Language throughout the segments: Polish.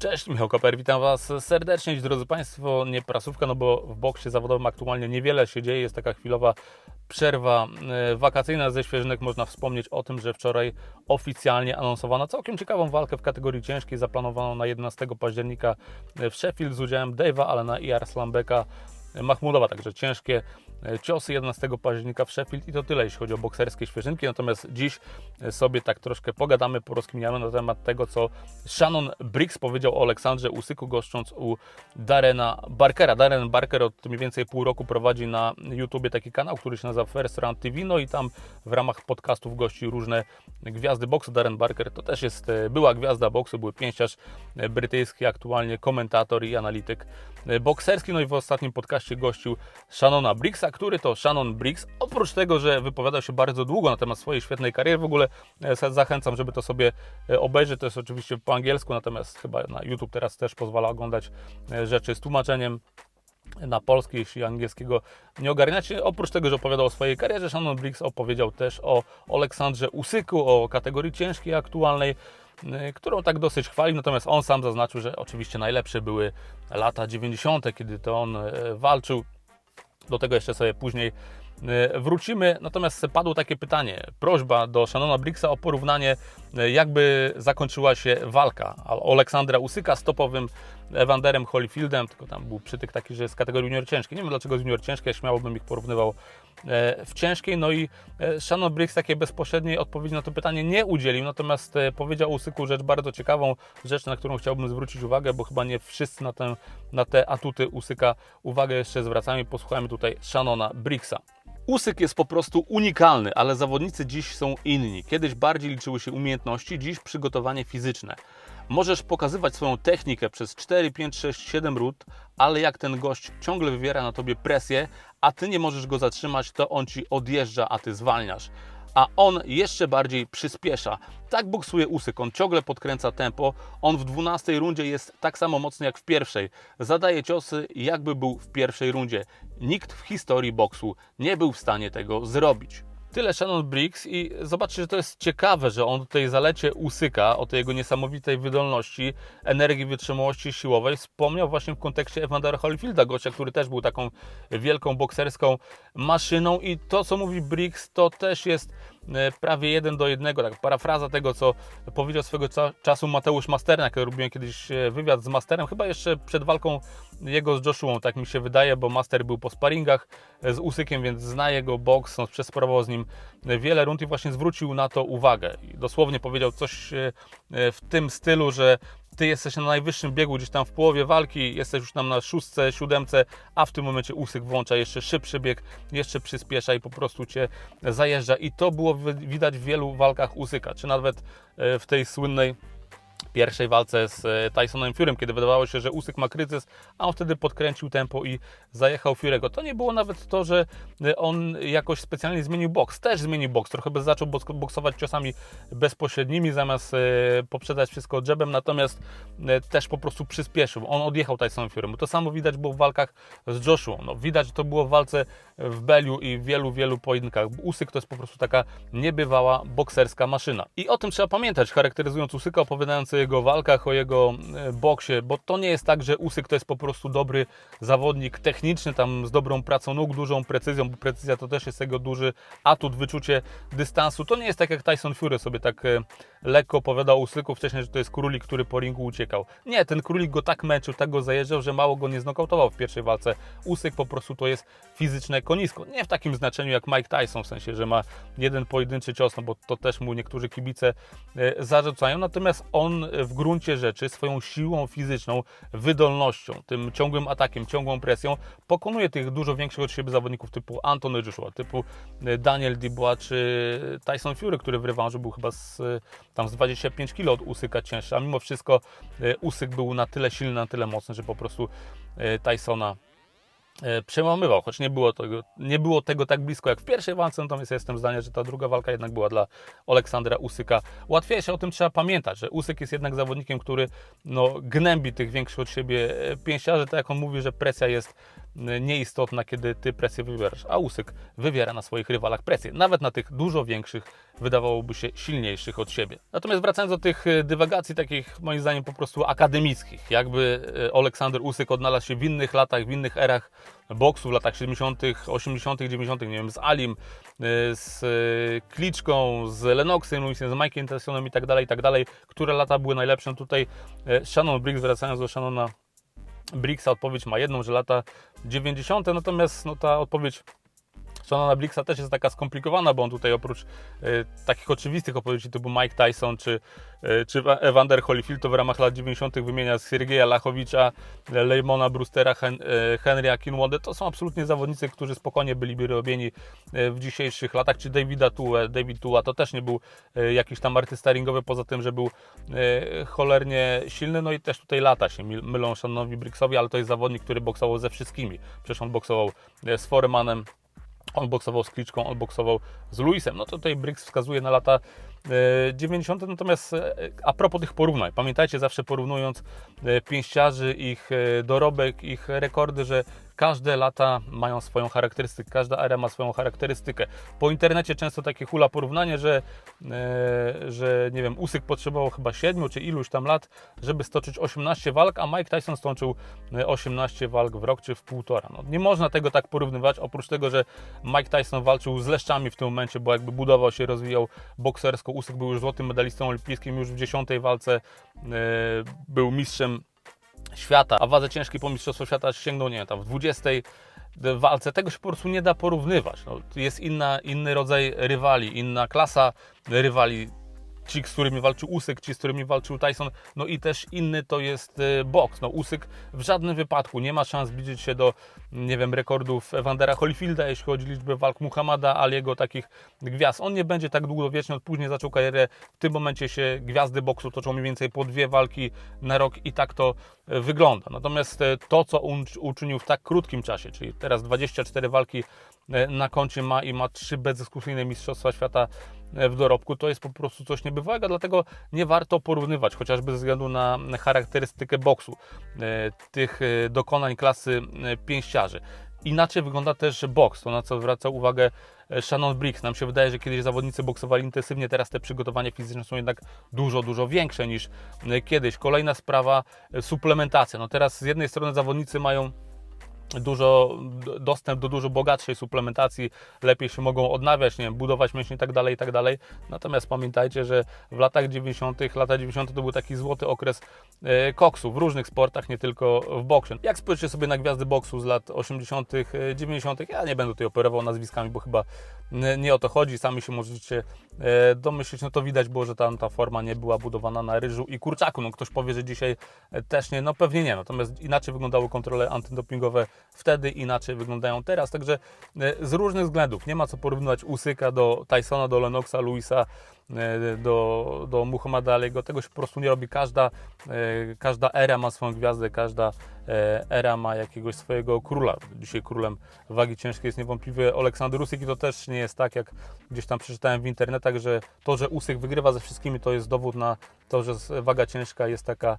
Cześć, Michał Koper, witam Was serdecznie. Drodzy Państwo, nie prasówka, no bo w boksie zawodowym aktualnie niewiele się dzieje. Jest taka chwilowa przerwa e, wakacyjna. Ze świeżynek można wspomnieć o tym, że wczoraj oficjalnie anonsowano całkiem ciekawą walkę w kategorii ciężkiej, zaplanowaną na 11 października w Sheffield z udziałem Dave'a, Alena i Arslambeka Mahmudowa, także ciężkie e, ciosy 11 października w Sheffield i to tyle, jeśli chodzi o bokserskie świeżynki. Natomiast dziś e, sobie tak troszkę pogadamy, porozkminiamy na temat tego, co Shannon Briggs powiedział o Aleksandrze Usyku, goszcząc u Darena Barkera. Darren Barker od mniej więcej pół roku prowadzi na YouTubie taki kanał, który się nazywa First Round TV, no i tam w ramach podcastów gości różne gwiazdy boksu. Darren Barker to też jest e, była gwiazda boksu, był pięściarz e, brytyjski, aktualnie komentator i analityk e, bokserski, no i w ostatnim podcaście gościł Shannona Briggsa, który to Shannon Briggs, oprócz tego, że wypowiadał się bardzo długo na temat swojej świetnej kariery, w ogóle zachęcam, żeby to sobie obejrzeć, to jest oczywiście po angielsku, natomiast chyba na YouTube teraz też pozwala oglądać rzeczy z tłumaczeniem na polski, jeśli angielskiego nie ogarniacie. Oprócz tego, że opowiadał o swojej karierze, Shannon Briggs opowiedział też o Aleksandrze Usyku, o kategorii ciężkiej aktualnej, y, którą tak dosyć chwalił, natomiast on sam zaznaczył, że oczywiście najlepsze były lata 90., kiedy to on y, walczył. Do tego jeszcze sobie później wrócimy. Natomiast padło takie pytanie, prośba do Shannona Briggsa o porównanie, jakby zakończyła się walka Aleksandra Usyka z topowym Evanderem Holyfieldem, tylko tam był przytyk taki, że z kategorii junior ciężkiej. Nie wiem dlaczego z junior ciężkiej, śmiało bym ich porównywał e, w ciężkiej. No i e, Shannon Briggs takiej bezpośredniej odpowiedzi na to pytanie nie udzielił, natomiast e, powiedział Usyku rzecz bardzo ciekawą, rzecz, na którą chciałbym zwrócić uwagę, bo chyba nie wszyscy na, ten, na te atuty Usyka uwagę jeszcze zwracamy. Posłuchajmy tutaj Shannona Briggsa. Usyk jest po prostu unikalny, ale zawodnicy dziś są inni. Kiedyś bardziej liczyły się umiejętności, dziś przygotowanie fizyczne. Możesz pokazywać swoją technikę przez 4, 5, 6, 7 rund, ale jak ten gość ciągle wywiera na tobie presję, a ty nie możesz go zatrzymać, to on ci odjeżdża, a ty zwalniasz. A on jeszcze bardziej przyspiesza. Tak boksuje Usyk, on ciągle podkręca tempo. On w 12 rundzie jest tak samo mocny jak w pierwszej. Zadaje ciosy, jakby był w pierwszej rundzie. Nikt w historii boksu nie był w stanie tego zrobić. Tyle Shannon Briggs i zobaczcie, że to jest ciekawe, że on tutaj zalecie Usyka o tej jego niesamowitej wydolności, energii, wytrzymałości siłowej. Wspomniał właśnie w kontekście Evandera Holyfielda, gościa, który też był taką wielką bokserską maszyną. I to, co mówi Briggs, to też jest prawie jeden do jednego, tak parafraza tego, co powiedział swego czasu Mateusz Masternak, robiłem kiedyś e, wywiad z Masterem, chyba jeszcze przed walką jego z Joshuą, tak mi się wydaje, bo Master był po sparingach e, z Usykiem, więc zna jego boks, on przesparował z nim wiele rund i właśnie zwrócił na to uwagę. Dosłownie powiedział coś w tym stylu, że ty jesteś na najwyższym biegu, gdzieś tam w połowie walki, jesteś już tam na szóstce, siódemce, a w tym momencie Usyk włącza jeszcze szybszy bieg, jeszcze przyspiesza i po prostu cię zajeżdża. I to było widać w wielu walkach Usyka, czy nawet e, w tej słynnej pierwszej walce z e, Tysonem Furym, kiedy wydawało się, że Usyk ma kryzys, a on wtedy podkręcił tempo i zajechał Furego. To nie było nawet to, że e, on jakoś specjalnie zmienił boks. Też zmienił boks. Trochę by zaczął boksować ciosami bezpośrednimi, zamiast e, poprzedać wszystko dżebem, natomiast też po prostu przyspieszył. On odjechał Tysonem Furym. To samo widać było w walkach z Joshua. No, widać, że to było w walce w Beliu i w wielu, wielu pojedynkach. Usyk to jest po prostu taka niebywała bokserska maszyna. I o tym trzeba pamiętać, charakteryzując Usyka, opowiadając jego walkach, o jego e, boksie, bo to nie jest tak, że Usyk to jest po prostu dobry zawodnik techniczny, tam z dobrą pracą nóg, dużą precyzją, bo precyzja to też jest jego duży atut, wyczucie dystansu. To nie jest tak jak Tyson Fury sobie tak e, lekko opowiadał Usyku wcześniej, że to jest królik, który po ringu uciekał. Nie, ten królik go tak męczył, tak go zajeżdżał, że mało go nie znokautował w pierwszej walce. Usyk po prostu to jest fizyczne konisko. Nie w takim znaczeniu jak Mike Tyson, w sensie, że ma jeden pojedynczy cios, no bo to też mu niektórzy kibice e, zarzucają. Natomiast on w gruncie rzeczy swoją siłą fizyczną, wydolnością, tym ciągłym atakiem, ciągłą presją pokonuje tych dużo większych od siebie zawodników typu Anthony Joshua, typu e, Daniel Dubois czy Tyson Fury, który w rewanżu był chyba z, tam z 25 kg od Usyka cięższy, a mimo wszystko e, Usyk był na tyle silny, na tyle mocny, że po prostu Tysona E, przemamywał, choć nie było, tego, nie było tego tak blisko jak w pierwszej walce, natomiast jestem zdania, że ta druga walka jednak była dla Aleksandra Usyka łatwiejsza. O tym trzeba pamiętać, że Usyk jest jednak zawodnikiem, który no, gnębi tych większych od siebie e, pięściarzy, tak jak on mówi, że presja jest nieistotna, kiedy ty presję wybierasz, a Usyk wywiera na swoich rywalach presję, nawet na tych dużo większych, wydawałoby się silniejszych od siebie. Natomiast wracając do tych y, dywagacji takich moim zdaniem po prostu akademickich, jakby y, Aleksander Usyk odnalazł się w innych latach, w innych erach boksu, w latach 70., 80., 90., nie wiem, z Alim, y, z Kliczką, z Lewisem, z Mike'iem Tysonem i tak dalej, i tak dalej, które lata były najlepsze. Tutaj Shannon Briggs, wracając do Shannona Briggsa, odpowiedź ma jedną, że lata 90., natomiast no, ta odpowiedź Shannona Briggsa też jest taka skomplikowana, bo on tutaj oprócz e, takich oczywistych opowieści typu Mike Tyson czy, e, czy Evander Holyfield, to w ramach lat 90. wymienia Siergieja Lachowicza, Leymona Brewstera, Hen, e, Henrya Kinwondę. To są absolutnie zawodnicy, którzy spokojnie byliby robieni e, w dzisiejszych latach, czy Davida Tua. David Tua to też nie był jakiś tam artysta ringowy, poza tym, że był cholernie silny, no i też tutaj lata się mylą Shannonowi Briggsowi, ale to jest zawodnik, który boksował ze wszystkimi. Przecież on boksował z Foremanem, on boksował z Kliczką, on boksował z Luisem. No to tutaj Briggs wskazuje na lata e, 90. Natomiast e, a propos tych porównań, pamiętajcie zawsze porównując e, pięściarzy, ich e, dorobek, ich rekordy, że każde lata mają swoją charakterystykę, każda era ma swoją charakterystykę. Po internecie często takie hula porównanie, że, e, że nie wiem, Usyk potrzebował chyba 7 czy iluś tam lat, żeby stoczyć 18 walk, a Mike Tyson stoczył e, 18 walk w rok czy w półtora. No, nie można tego tak porównywać, oprócz tego, że Mike Tyson walczył z leszczami w tym momencie, bo jakby budował się, rozwijał boksersko. Usyk był już złotym medalistą olimpijskim, już w 10 walce e, był mistrzem świata, a wadze ciężkiej po mistrzostwo świata sięgnął, nie wiem, tam w 20 walce. Tego się po prostu nie da porównywać. No, jest inna, inny rodzaj rywali, inna klasa rywali. Ci, z którymi walczył Usyk, ci, z którymi walczył Tyson, no i też inny to jest e, boks. No, Usyk w żadnym wypadku nie ma szans zbliżyć się do, nie wiem, rekordów Evandera Holyfielda, jeśli chodzi o liczbę walk Muhammada Aliego, takich gwiazd. On nie będzie tak długowieczny, od później zaczął karierę. W tym momencie się gwiazdy boksu toczą mniej więcej po dwie walki na rok i tak to e, wygląda. Natomiast e, to, co on uczynił w tak krótkim czasie, czyli teraz 24 walki na koncie ma i ma trzy bezdyskusyjne Mistrzostwa Świata e, w dorobku, to jest po prostu coś niebywałego, dlatego nie warto porównywać, chociażby ze względu na charakterystykę boksu, e, tych e, dokonań klasy e, pięściarzy. Inaczej wygląda też boks, to na co zwraca uwagę e, Shannon Briggs. Nam się wydaje, że kiedyś zawodnicy boksowali intensywnie, teraz te przygotowania fizyczne są jednak dużo, dużo większe niż e, kiedyś. Kolejna sprawa, e, suplementacja. No teraz z jednej strony zawodnicy mają dużo, dostęp do dużo bogatszej suplementacji, lepiej się mogą odnawiać, nie wiem, budować mięśnie i tak dalej, i tak dalej. Natomiast pamiętajcie, że w latach 90., lata 90. to był taki złoty okres e, koksu w różnych sportach, nie tylko w boksie. Jak spojrzycie sobie na gwiazdy boksu z lat 80., e, 90., ja nie będę tutaj operował nazwiskami, bo chyba nie o to chodzi, sami się możecie e, domyślić, no to widać było, że tam ta forma nie była budowana na ryżu i kurczaku. No ktoś powie, że dzisiaj e, też nie, no pewnie nie, natomiast inaczej wyglądały kontrole antydopingowe wtedy, inaczej wyglądają teraz, także e, z różnych względów, nie ma co porównywać Usyka do Tysona, do Lennoxa, Luisa, e, do, do Muhammada Aliego, tego się po prostu nie robi, każda, e, każda era ma swoją gwiazdę, każda era ma jakiegoś swojego króla. Dzisiaj królem wagi ciężkiej jest niewątpliwie Aleksander Usyk i to też nie jest tak, jak gdzieś tam przeczytałem w internetach, że to, że Usyk wygrywa ze wszystkimi, to jest dowód na to, że waga ciężka jest taka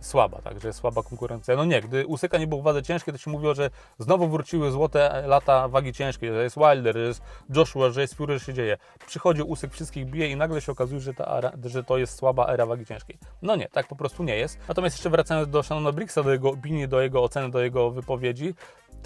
słaba, także słaba konkurencja. No nie, gdy Usyka nie był w wadze ciężkiej, to się mówiło, że znowu wróciły złote lata wagi ciężkiej, że jest Wilder, że jest Joshua, że jest Fury, że się dzieje. Przychodzi Usyk, wszystkich bije i nagle się okazuje, że, ta era, że to jest słaba era wagi ciężkiej. No nie, tak po prostu nie jest. Natomiast jeszcze wracając do Shannona Briggsa, do jego opinii, do jego oceny, do jego wypowiedzi,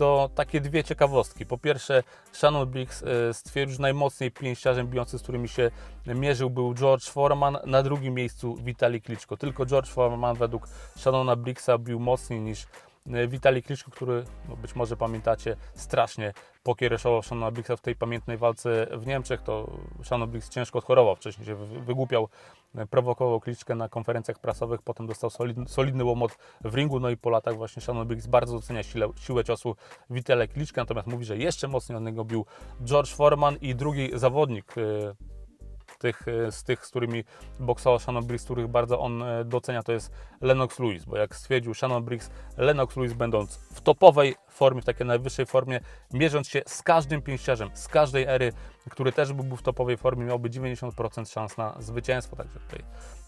to takie dwie ciekawostki. Po pierwsze, Shannon Briggs e, stwierdził, że najmocniej pięściarzem bijącym, z którymi się mierzył, był George Foreman, na drugim miejscu Witali Klitschko. Tylko George Foreman według Shannona Briggsa bił mocniej niż Witali Klitschko, który, no być może pamiętacie, strasznie pokiereszował Shannona Briggsa w tej pamiętnej walce w Niemczech. To Shannon Briggs ciężko odchorował, wcześniej się wy- wygłupiał, e, prowokował Klitschkę na konferencjach prasowych, potem dostał solidny, solidny łomot w ringu, no i po latach właśnie Shannon Briggs bardzo docenia siłę, siłę ciosu Witele Klitschka, natomiast mówi, że jeszcze mocniej od niego bił George Foreman i drugi zawodnik, e, tych, e, z tych, z którymi boksował Shannon Briggs, których bardzo on e, docenia, to jest Lennox Lewis, bo jak stwierdził Shannon Briggs, Lennox Lewis będąc w topowej formie, w takiej najwyższej formie, mierząc się z każdym pięściarzem, z każdej ery, który też byłby w topowej formie, miałby 90% szans na zwycięstwo, także tutaj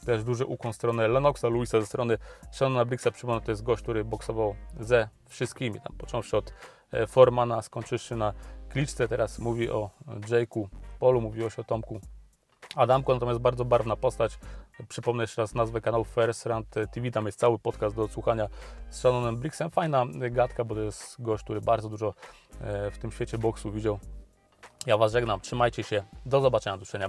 też duży ukłon w stronę Lennoxa Lewisa, ze strony Shannona Briggsa, przypomnę, to jest gość, który boksował ze wszystkimi, tam począwszy od e, Formana, skończywszy na Kliczce, teraz mówi o Jake'u Polu, mówiło się o Tomku Adamku, natomiast bardzo barwna postać. Przypomnę jeszcze raz nazwę kanału First Round TV, tam jest cały podcast do odsłuchania z Shannonem Briggsem. Fajna gadka, bo to jest gość, który bardzo dużo e, w tym świecie boksu widział. Ja Was żegnam, trzymajcie się, do zobaczenia, do usłyszenia.